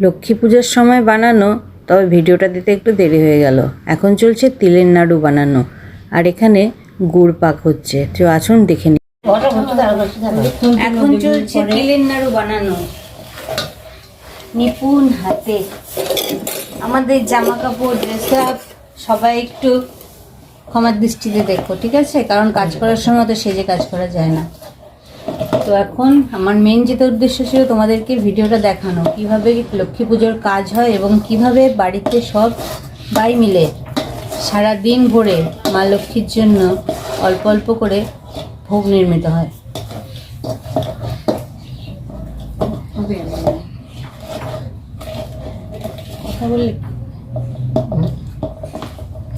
লক্ষ্মী পুজোর সময় বানানো, তবে ভিডিওটা দিতে একটু দেরি হয়ে গেল। এখন চলছে তিলের নাড়ু বানানো। আর এখানে গুড় পাক হচ্ছে। তো আসুন, দেখে নিই এখন চলছে তিলের নাড়ু বানানো। নিপুণ হাতে। আমাদের জামা কাপড় ড্রেস আপ সবাই একটু ক্ষমার দৃষ্টিতে দেখো, ঠিক আছে? কারণ কাজ করার সময় তো সেজে কাজ করা যায় না। তো এখন আমার মেন যেটা উদ্দেশ্য ছিল তোমাদেরকে ভিডিওটা দেখানো। কীভাবে লক্ষ্মী পুজোর কাজ হয় এবং কীভাবে বাড়িতে সব বাই মিলে সারা দিন ভরে মা লক্ষ্মীর জন্য অল্প অল্প করে ভোগ নির্মিত হয়। কথা বললে?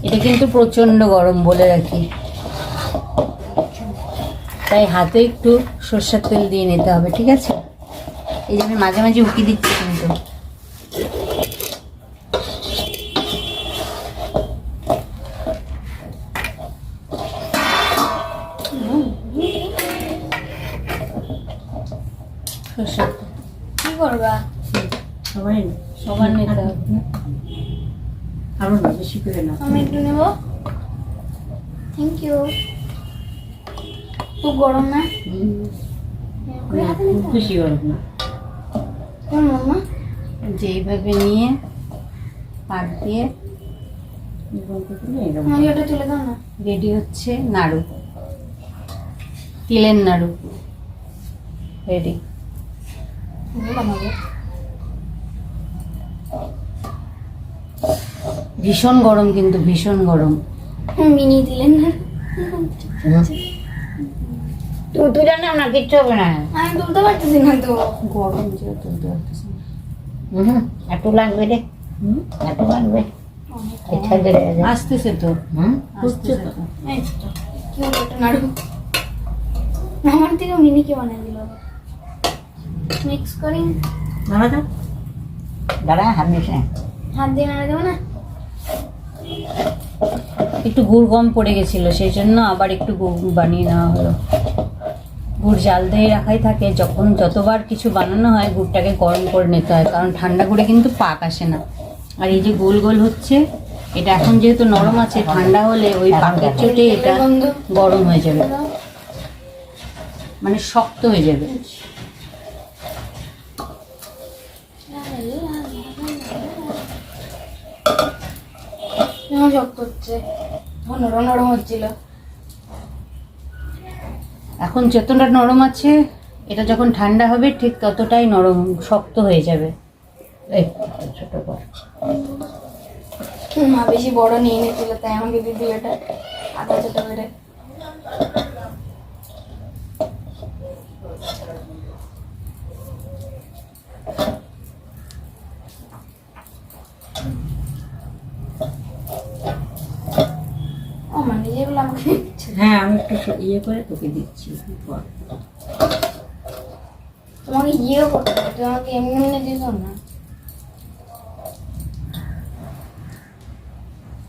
এটা কিন্তু প্রচণ্ড গরম বলে রাখি। তাই হাতে একটু সর্ষের তেল দিয়ে নিতে হবে ঠিক আছে? এই যে আমি মাঝে মাঝে উকি দিচ্ছি কিন্তু। কি করবা? সবাই সবার নিতে হবে। আরও বেশি করে না আমি একটু নেব। থ্যাংক ইউ খুব গরম না? নিতে গরম না। মাম্মা যে এইভাবে নিয়ে পাট দিয়ে ওটা তুলে দাও না। রেডি হচ্ছে নাড়ু। তিলের নাড়ু। রেডি ভীষণ গরম কিন্তু ভীষণ গরম। মিনি দিলেন না তুই তুই জানো না কিচ্ছু হবে না। আমি তুলতে পারতেছি না তো। গরম যে তুলতে পারতেছি হুম একটু লাগবে রে একটু লাগবে। আসতেছে তো। হুম? তো। কি হলো এটা নাড়ু। আমার থেকে মিনি কে বানিয়ে দিল? মিক্স করি। দাঁড়া না। হাত দিয়ে নাড়া দেবো না? একটু গুড় কম পড়ে গেছিল সেই জন্য আবার একটু গুড় বানিয়ে নেওয়া হলো। গুড় জাল দিয়ে রাখাই থাকে। যখন যতবার কিছু বানানো হয়, গুড়টাকে গরম করে নিতে হয়, কারণ ঠান্ডা করে কিন্তু পাক আসে না। আর এই যে গোল গোল হচ্ছে, এটা এখন যেহেতু নরম আছে, ঠান্ডা হলে ওই পাকের চোটে এটা গরম হয়ে যাবে। মানে শক্ত হয়ে যাবে। শক্ত হচ্ছে। নরম নরম হচ্ছিল। এখন যতটা নরম আছে, এটা যখন ঠান্ডা হবে, ঠিক ততটাই নরম, শক্ত হয়ে যাবে। এই, ছোট কর মা বেশি বড় নিয়ে নিয়েছিল, তাই আমাকে দিয়ে দিল এটা। আধা ছোট করে। ও মানে যেগুলো আমাকে। হ্যাঁ আমি একটু ইয়ে করে তোকে দিচ্ছি তোমাকে এমনি এমনি দিত না।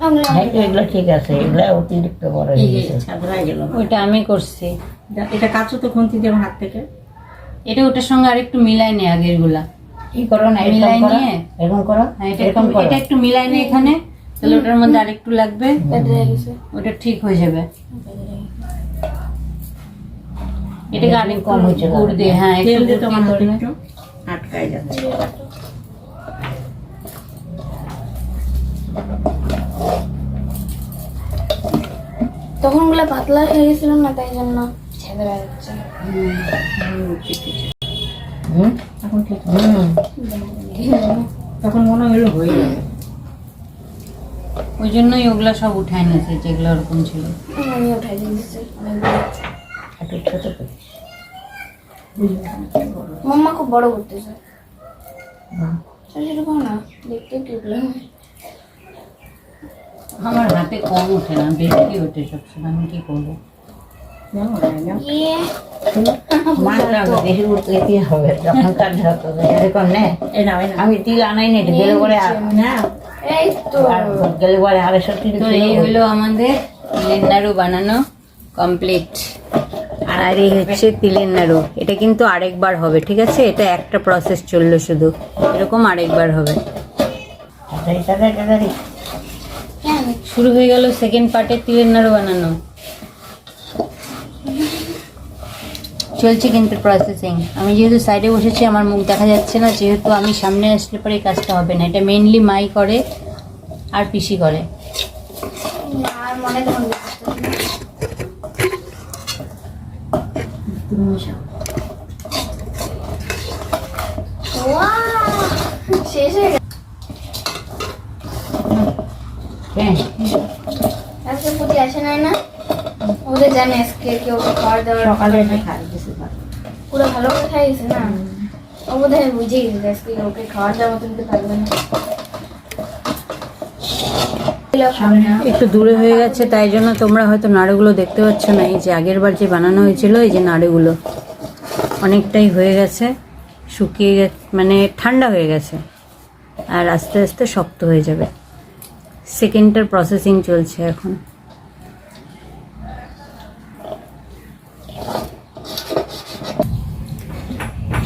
ওগুলো হ্যাঁ আমাকে দাও। এগুলো ঠিক আছে এগুলো অতিরিক্ত বড় হয়ে গেছে। ওইটা আমি করছি। এটা কাছো তো খুন্তি দিয়ে হাত থেকে? এটা ওটার সঙ্গে আরেকটু মিলাই নে আগেরগুলা কি করো না এরকম মিলাই করো নিয়ে? এরকম হ্যাঁ, এটা একটু করো। এটা একটু মিলাই নে এখানে। তাহলে ওটার মধ্যে আরেকটু লাগবে? হয়ে ওটা ঠিক হয়ে যাবে। এটাকে আরেকটু কম হয়েছে গুড় দিয়ে হ্যাঁ একটু তেল দিয়ে তোমার। একটু আটকায় যাচ্ছে তখনগুলো পাতলা হয়ে গেছিল না তাই জন্য? ছেঁদা যাচ্ছে হুম। এখন ঠিক তখন মনে হলো হয়ে যাবে। ওই জন্যই ওগুলা সব উঠায় নিয়েছে যেগুলো ওরকম ছিল। আমি উঠাই ছোট করে। মাম্মা খুব বড় করতেছে। ছোট না দেখতে কিউট লাগে। আমার হাতে কম ওঠে না বেশি ওঠে সবসময় আমি কি করব। ইয়ে। হ্যাঁ। আমি তিল আনাই নি গেলে পরে না। এই তো। আর গেলে পরে আড়াইশো তিল তো এই হলো আমাদের লেন্ডারু বানানো কমপ্লিট আর এই হচ্ছে তিলের নাড়ু এটা কিন্তু আরেকবার হবে ঠিক আছে? এটা একটা প্রসেস চলল শুধু। এরকম আরেকবার হবে। হ্যাঁ শুরু হয়ে গেল সেকেন্ড পার্টের তিলের নাড়ু বানানো। চলছে কিন্তু প্রসেসিং আমি যেহেতু সাইডে বসেছি আমার মুখ দেখা যাচ্ছে না যেহেতু আমি সামনে আসলে পরে এই কাজটা হবে না। এটা মেনলি মাই করে আর পিসি করে। শেষ হয়ে গেছে। আসে না? ওদের জানে আজকে কেউ দাবার সকালে এটা খাই বেশি ভালো পুরো ভালো করে খাই গেছে না? ও বোধ হয় বুঝে গেছে আজকে ওকে দেওয়ার মতন তো থাকবে না। একটু দূরে হয়ে গেছে তাই জন্য তোমরা হয়তো নাড়ুগুলো দেখতে পাচ্ছ না। এই যে আগের বার যে বানানো হয়েছিল এই যে নাড়ুগুলো অনেকটাই হয়ে গেছে শুকিয়ে গেছে মানে ঠান্ডা হয়ে গেছে আর আস্তে আস্তে শক্ত হয়ে যাবে। সেকেন্ডটার প্রসেসিং চলছে এখন।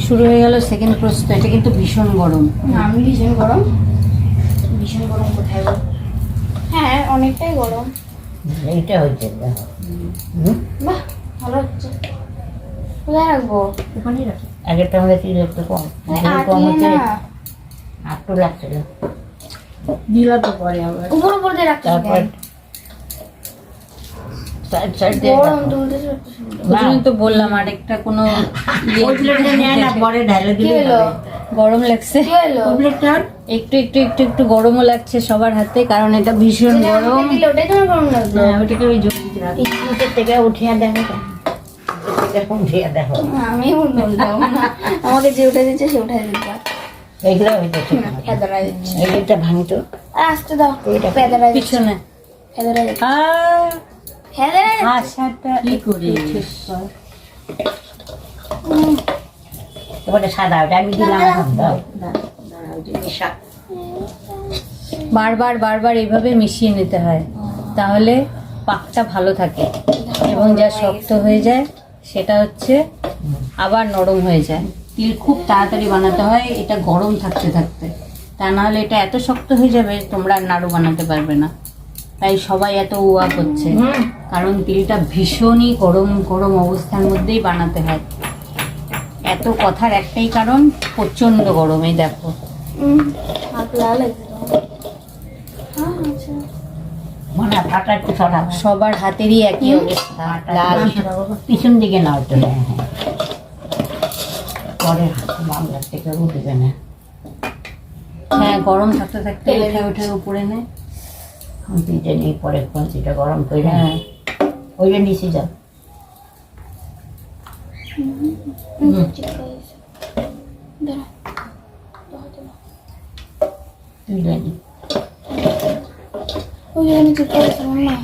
শুরু হয়ে গেল সেকেন্ড প্রসেস এটা কিন্তু ভীষণ গরম। না, আমি ভীষণ গরম। ভীষণ গরম কোথায় হ্যাঁ অনেকটাই গরম। এইটা হয়েছে দেখো। বাহ ভালো হচ্ছে। কোথায় রাখব? ওখানেই রাখি। আগেরটা আমাদের তিল একটু কম। কম হচ্ছে না আটটু লাগছিল দিলা তো পরে আবার। উপর উপর দিয়ে রাখতে হবে। সাইড সাইড দিয়ে গরম। তুলতে। ওই তো বললাম আরেকটা কোনো ইয়ে গরম লাগছে। একটু একটু একটু একটু গরমও লাগছে সবার হাতে কারণ এটা ভীষণ গরম। হ্যাঁ ওটাকে ওই থেকে উঠিয়ে দেখো। আমি বলতাম আমাকে যে উঠে দিচ্ছে সে উঠে দিতে দিচ্ছে। এইটা ভাঙতো। আসতে দাও পিছনে। আশাটা কি সাদা ওটা আমি দিলাম। বারবার বারবার এইভাবে মিশিয়ে নিতে হয়। তাহলে পাকটা ভালো থাকে এবং যা শক্ত হয়ে যায় সেটা হচ্ছে আবার নরম হয়ে যায়। তিল খুব তাড়াতাড়ি বানাতে হয় এটা গরম থাকতে থাকতে। তা নাহলে এটা এত শক্ত হয়ে যাবে তোমরা আর নাড়ু বানাতে পারবে না। তাই সবাই এত উয়া করছে। কারণ তিলটা ভীষণই গরম গরম অবস্থার মধ্যেই বানাতে হয়। এত কথার একটাই কারণ প্রচণ্ড গরম দেখো। মনে সবার হাতেরই একই অবস্থা। লাল পিছন দিকে নাও তো হ্যাঁ হ্যাঁ। পরে বাংলার থেকে উঠবে না। হ্যাঁ গরম থাকতে থাকতে উঠে উঠে উপরে নে। খুন্তিটা নিয়ে পরে খুন্তিটা গরম করে হ্যাঁ ওই যে নিচে যাও হুম, ঠিক আছে। দাঁড়াও। দাও, দাও। তুলে নি ওই যে আমি ঠিক করেছিলাম না